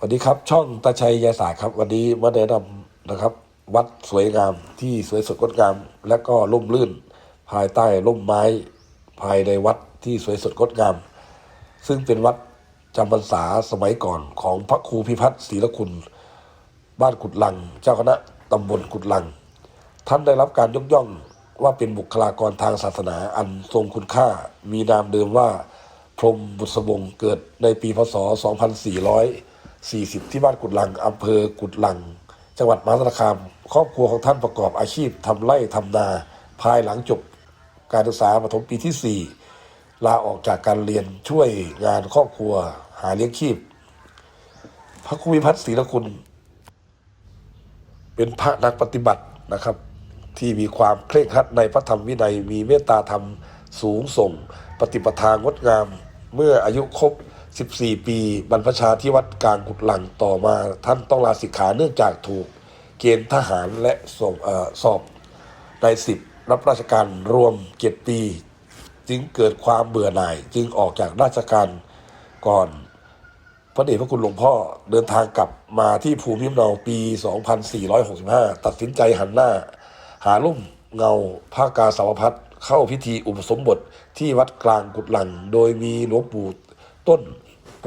สวัสดีครับ ช่องตาชัยยายสายครับ วันนี้มาแนะนำนะครับ วัดสวยงามที่สวยสดงดงาม และก็ร่มรื่น ภายใต้ร่มไม้ภายในวัดที่สวยสดงดงาม ซึ่งเป็นวัดจำพรรษาสมัยก่อนของพระครูพิพัฒน์ศรีละคุณ บ้านกุดลัง เจ้าคณะตำบลกุดลัง ท่านได้รับการยกย่องว่าเป็นบุคลากรทางศาสนาอันทรงคุณค่า มีนามเดิมว่า พรมบุษบงเกิดในปีพศ 40 ที่บ้านกุดลังอำเภอกุดลัง จังหวัดมหาสารคาม ครอบครัวของท่านประกอบอาชีพทำไร่ทำนา ภายหลังจบการศึกษาประถมปีที่ 4 ลาออกจากการเรียนช่วยงานครอบครัวหาเลี้ยงชีพ พระครูวิพัฒน์ศรีละคุณ เป็นพระนักปฏิบัตินะครับ ที่มีความเคร่งครัดในพระธรรมวินัยมีเมตตาธรรมสูงส่ง ปฏิปทางดงามเมื่ออายุครบ 14 ปี บรรพชาที่วัดกลางกุดหลังต่อมา ท่านต้องลาสิกขาเนื่องจากถูกเกณฑ์ทหารและสอสอบในสิบรับราชการรวมเจ็ดปี จึงเกิดความเบื่อหน่าย จึงออกจากราชการก่อนพระเดชพระคุณหลวงพ่อเดินทางกลับมาที่ภูมิลำเนาปี 2465 ตัดสินใจหันหน้า หาลุ่มเงาภาคกาสาวพัดเข้าพิธีอุปสมบทที่วัดกลางกุดหลัง โดยมีหลวงปู่ต้น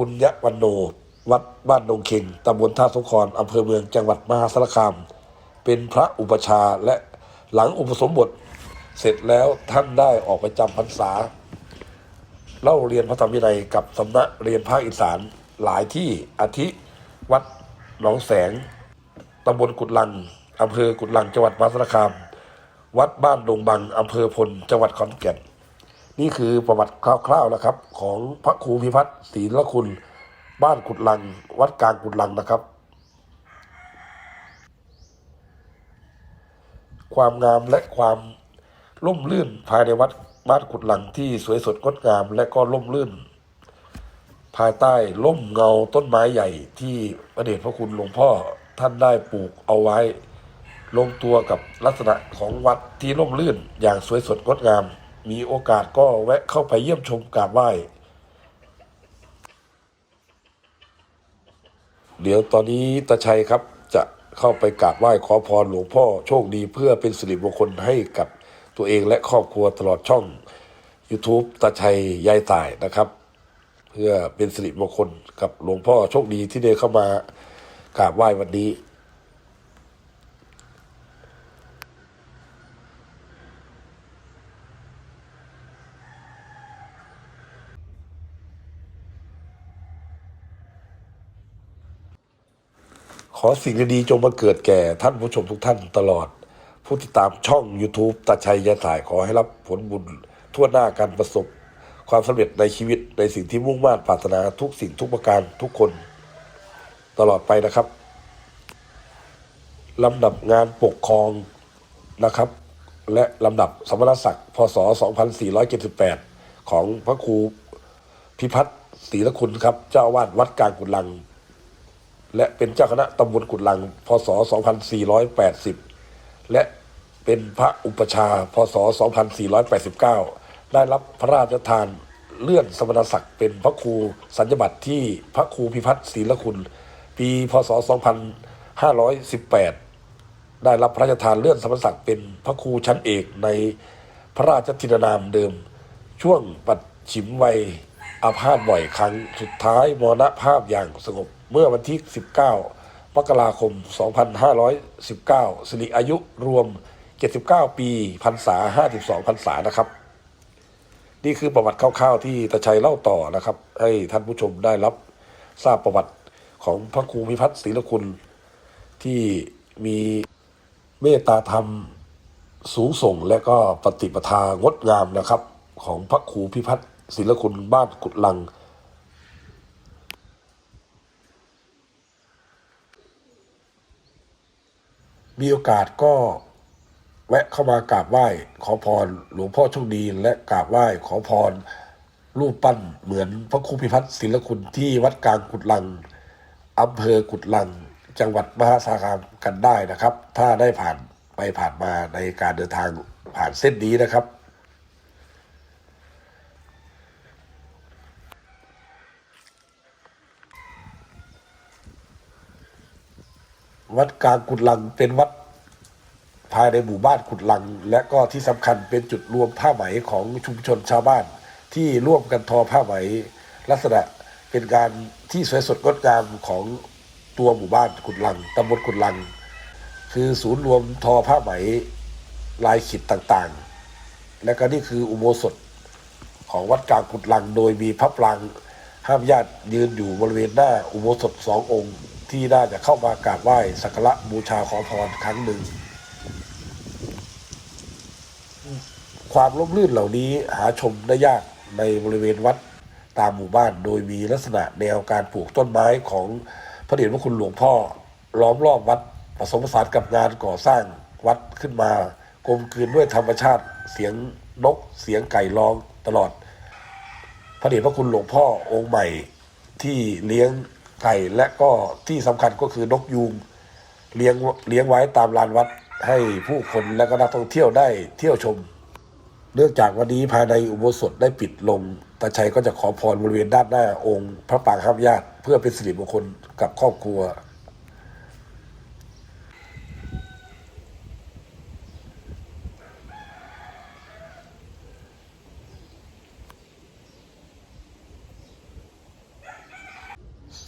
ปุญญวันโน วัดบ้านดงเค็งตำบลท่าสงครอำเภอเมืองจังหวัดมหาสารคาม เป็นพระอุปชาและหลังอุปสมบท เสร็จแล้วท่านได้ออกไปจำพรรษา เล่าเรียนพระธรรมวินัยกับสำนักเรียนภาคอีสานหลายที่อาทิวัดหนองแสงตำบลกุดลังอำเภอกุดลังจังหวัดมหาสารคาม วัดบ้านดงบังอำเภอพลจังหวัดขอนแก่น นี่คือประวัติคร่าวๆนะครับ ของพระครูพิพัฒน์ศรีละคุณ บ้านกุดลัง วัดกลางกุดลังนะครับ ความงามและความร่มรื่นภายในวัดบ้านกุดหลังที่สวยสดงดงามและก็ร่มรื่น ภายใต้ร่มเงาต้นไม้ใหญ่ที่พระเดชพระคุณหลวงพ่อท่านได้ปลูกเอาไว้ลงตัวกับลักษณะของวัดที่ร่มรื่นอย่างสวยสดงดงาม มีโอกาสก็แวะเข้าไปเยี่ยมชมกราบไหว้เดี๋ยวตอนนี้ตาชัยครับจะเข้าไปกราบไหว้ขอพรหลวงพ่อโชคดีเพื่อเป็นสิริมงคลให้กับตัวเองและครอบครัวตลอดช่อง YouTube ตาชัยยายตายนะครับ เพื่อเป็นสิริมงคลกับหลวงพ่อโชคดีที่ได้เข้ามากราบไหว้วันนี้ ขอสิ่งดีๆจงมาเกิดแก่ท่านผู้ชมทุกท่านตลอด ผู้ติดตามช่อง YouTube ตาชัยยาสายขอให้รับผลบุญทั่วหน้าการประสบ ความสำเร็จในชีวิตในสิ่งที่มุ่งมั่นปรารถนาทุกสิ่งทุกประการทุกคน ตลอดไปนะครับลำดับงานปกครองนะครับ และลำดับสมณศักดิ์พศ 2478 ของพระครูพิพัฒน์ศรีละคุณครับ เจ้าอาวาสวัดกลางกุลัง และเป็นเจ้าคณะตำบลกุดลัง พศ 2480 และเป็นพระอุปชา พศ 2489 ได้รับพระราชทานเลื่อนสมณศักดิ์เป็นพระครูสัญญบัตรที่พระครูพิพัฒน์ศรีละคุณ ปี พศ 2518 ได้รับพระราชทานเลื่อนสมณศักดิ์เป็นพระครูชั้นเอกในพระราชทินานามเดิม ช่วงปัดฉิมวัยอาพาธบ่อยครั้งสุดท้ายมรณภาพอย่างสงบ เมื่อวันที่ 19 มกราคม 2519 สิริอายุรวม 79 ปีพรรษา 52พรรษานะครับ นี่คือประวัติคร่าวๆที่ตาชัยเล่าต่อนะครับ ให้ท่านผู้ชมได้รับทราบประวัติของพระครูพิพัฒน์ศรีลคุณที่มีเมตตาธรรมสูงส่งและก็ปฏิปทางดงามนะครับ ของพระครูพิพัฒน์ศิลคุณบ้านกุดลัง มีโอกาสก็แวะเข้ามากราบไหว้ขอพรหลวงพ่อโชคดีและกราบไหว้ขอพรรูปปั้นเหมือนพระครูพิพัฒน์ศิลคุณที่วัดกลางกุดลังอำเภอกุดลัง จังหวัดมหาสารคามกันได้นะครับ ถ้าได้ผ่านไปผ่านมาในการเดินทางผ่านเส้นนี้นะครับ วัดกลางกุดลังเป็นวัดภายในหมู่บ้านกุดลัง และก็ที่สำคัญเป็นจุดรวมผ้าไหมของชุมชนชาวบ้าน ที่ร่วมกันทอผ้าไหม ลักษณะเป็นการที่สวยสดงดงามของตัวหมู่บ้านกุดลังตำบลกุดลัง คือศูนย์รวมทอผ้าไหมลายขีดต่างๆ และก็นี่คืออุโบสถของวัดกลางกุดลังโดยมีพระปรางห้ามญาติยืนอยู่บริเวณหน้าอุโบสถสององค์ ที่น่าจะเข้ามากราบไหว้สักการะบูชาขอพรครั้งหนึ่ง ความร่มรื่นเหล่านี้หาชมได้ยากในบริเวณวัดตามหมู่บ้าน โดยมีลักษณะแนวการปลูกต้นไม้ของพระเดชพระคุณหลวงพ่อ ล้อมรอบวัดผสมผสานกับงานก่อสร้างวัดขึ้นมากลมกลืนด้วยธรรมชาติเสียงนกเสียงไก่ร้องตลอด พระเดชพระคุณหลวงพ่อองค์ใหม่ที่เลี้ยง ไก่และก็ที่สำคัญก็คือนกยูงเลี้ยงเลี้ยงไว้ตามลานวัดให้ผู้คนและก็นักท่องเที่ยวได้เที่ยวชม เนื่องจากวันนี้ภายในอุโบสถได้ปิดลงตาชัยก็จะขอพรบริเวณด้านหน้าองค์ พระปรางข้ามญาติเพื่อเป็นสิริมงคลกับครอบครัว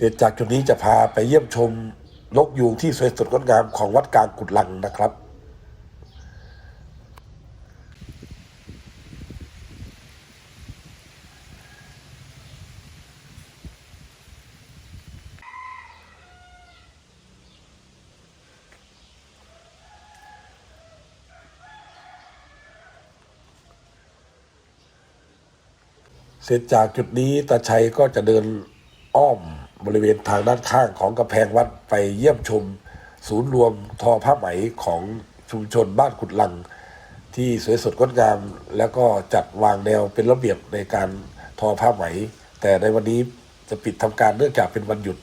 เดี๋ยวจากจุดนี้จะพาไปเยี่ยมชมนกยูงที่สวยสดงดงามของวัดกลางกุดลังนะครับ เสร็จจากจุดนี้ตาชัยก็จะเดิน ริเวณทางด้านข้างของกำแพงวัดไปเยี่ยมชม ศูนย์รวมทอผ้าไหมของชุมชนบ้านกุดลัง ที่สวยสดงดงาม แล้วก็จัดวางแนวเป็นระเบียบในการทอผ้าไหม แต่ในวันนี้จะปิดทำการเนื่องจากเป็นวันหยุด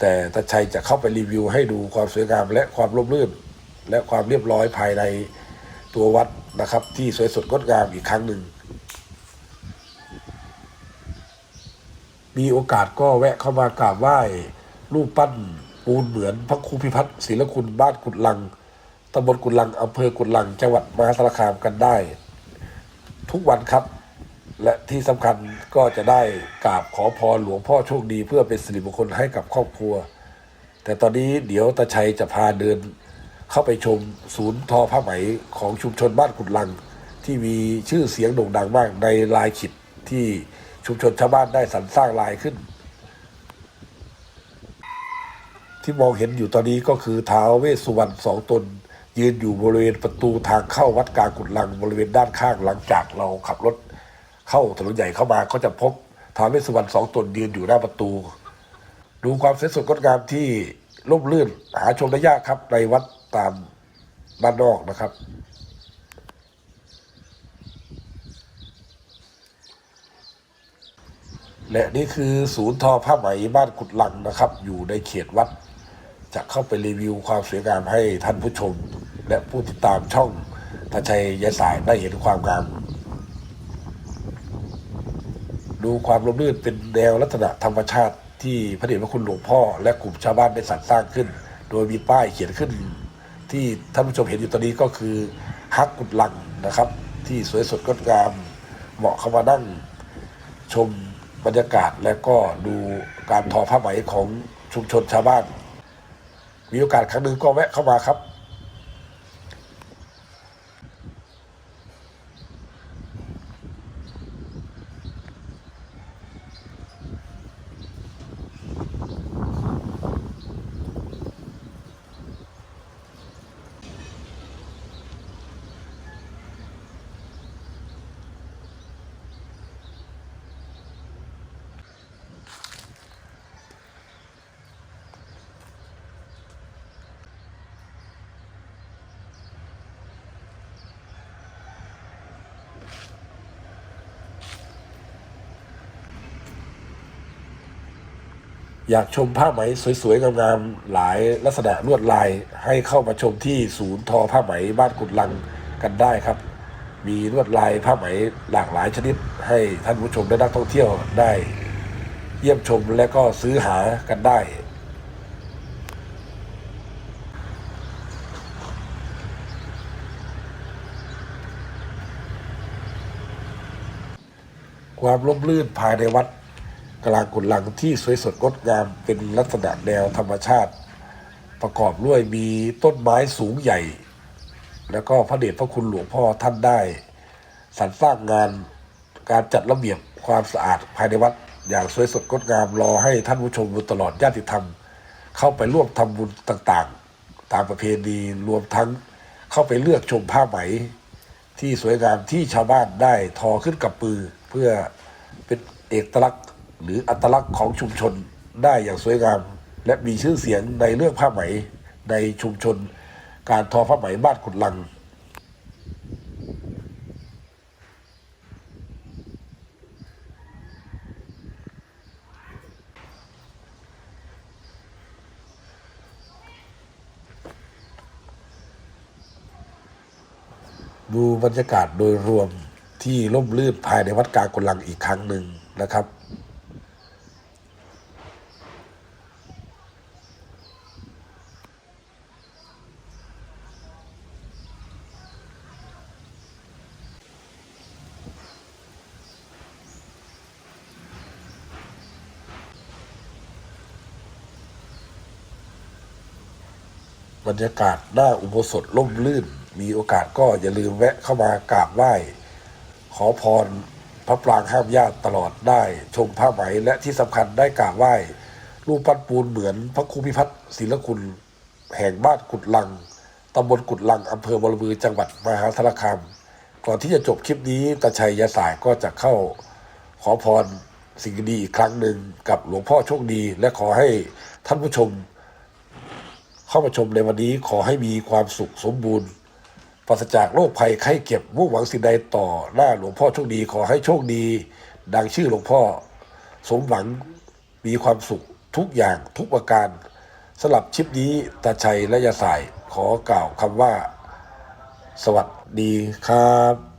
แต่ตาชัยจะเข้าไปรีวิวให้ดูความสวยงามและความร่มรื่น และความเรียบร้อยภายในตัววัดนะครับ ที่สวยสดงดงามอีกครั้งหนึ่ง มีโอกาสก็แวะเข้ามากราบไหว้รูปปั้นปูนเหมือนพระครูพิพัฒน์ศิลคุณบ้านกุดลังตำบลกุดลังอำเภอกุดลัง จังหวัดมหาสารคามกันได้ ทุกวันครับ และที่สำคัญก็จะได้กราบขอพรหลวงพ่อโชคดี เพื่อเป็นสิริมงคลให้กับครอบครัว แต่ตอนนี้เดี๋ยวตาชัยจะพาเดิน เข้าไปชมศูนย์ทอผ้าไหมของชุมชนบ้านกุดลัง ที่มีชื่อเสียงโด่งดังมากในลายขิดที่ ชุมชนชาวบ้านได้สรรสร้างลายขึ้น ที่มองเห็นอยู่ตอนนี้ก็คือท้าวเวสสุวรรณสองตน ยืนอยู่บริเวณประตูทางเข้าวัดกลางกุดลังบริเวณด้านข้างหลังจากเราขับรถ เข้าถนนใหญ่เข้ามาก็จะพบท้าวเวสสุวรรณสองตนยืนอยู่หน้าประตู ดูความสวยสดงดงามที่ร่มรื่นหาชมได้ยากครับในวัดตามบ้านนอกนะครับ และนี่คือศูนย์ทอผ้าไหมบ้านกุดลังนะครับ อยู่ในเขตวัด จะเข้าไปรีวิวความสวยงามให้ท่านผู้ชม และผู้ติดตามช่องทาชัยยายสายได้เห็นความงามดูความร่มรื่นเป็นแนวลักษณะธรรมชาติที่พระเดชพระคุณหลวงพ่อ และกลุ่มชาวบ้านได้สรรสร้างขึ้น โดยมีป้ายเขียนขึ้น ที่ท่านผู้ชมเห็นอยู่ตอนนี้ก็คือฮักกุดลังนะครับ ที่สวยสดงดงาม เหมาะเข้ามานั่งชม รรยากาศและก็ดูการทอผ้าไหมของชุมชนชาวบ้าน มีโอกาสครั้งหนึ่งก็แวะเข้ามาครับ อยากชมผ้าไหมสวยๆงามๆหลายลักษณะลวดลายให้เข้ามาชมที่ศูนย์ทอผ้าไหมบ้านกุดลังกันได้ครับ มีลวดลายผ้าไหมหลากหลายชนิด ให้ท่านผู้ชมและนักท่องเที่ยวได้ เยี่ยมชมและก็ซื้อหากันได้ ความร่มรื่นภายในวัด กลางกุนลังที่สวยสดงดงามเป็นลักษณะแนวธรรมชาติ ประกอบด้วยมีต้นไม้สูงใหญ่ แล้วก็พระเดชพระคุณหลวงพ่อท่านได้สรรสร้างงานการจัดระเบียบความสะอาดภายในวัด อย่างสวยสดงดงามรอให้ท่านผู้ชมตลอดญาติธรรม เข้าไปร่วมทำบุญต่างๆ ตามประเพณีรวมทั้งเข้าไปเลือกชมผ้าไหม ที่สวยงามที่ชาวบ้านได้ทอขึ้นกับปือ เพื่อเป็นเอกลักษณ์ หรืออัตลักษณ์ของชุมชนได้อย่างสวยงาม และมีชื่อเสียงในเรื่องผ้าไหมในชุมชน การทอผ้าไหมบ้านขุนลังดูบรรยากาศโดยรวมที่ร่มรื่นภายในวัดกลางกุลังอีกครั้งหนึ่งนะครับ บรรยากาศหน้าอุโบสถร่มรื่น มีโอกาสก็อย่าลืมแวะเข้ามากราบไหว้ ขอพรพระปรางห้ามญาติตลอดได้ชมผ้าไหมและที่สำคัญได้กราบไหว้รูปปั้นปูนเหมือนพระครูพิพัฒน์ศิลคุณแห่งบ้านกุดลังตำบลกุดลังอำเภอบรบือจังหวัดมหาสารคามก่อนที่จะจบคลิปนี้ตาชัยยาสายก็จะเข้า ขอพรสิ่งดีอีกครั้งหนึ่งกับหลวงพ่อโชคดี และขอให้ท่านผู้ชม เข้ามาชมในวันนี้ขอให้มีความสุขสมบูรณ์ปราศจากโรคภัยไข้เจ็บมุ่งหวังสิ่งใดต่อหน้าหลวงพ่อโชคดี ขอให้โชคดี ดังชื่อหลวงพ่อ สมหวังมีความสุขทุกอย่างทุกประการสำหรับชิปนี้ตาชัยและยาสายขอกล่าวคำว่า สวัสดีครับ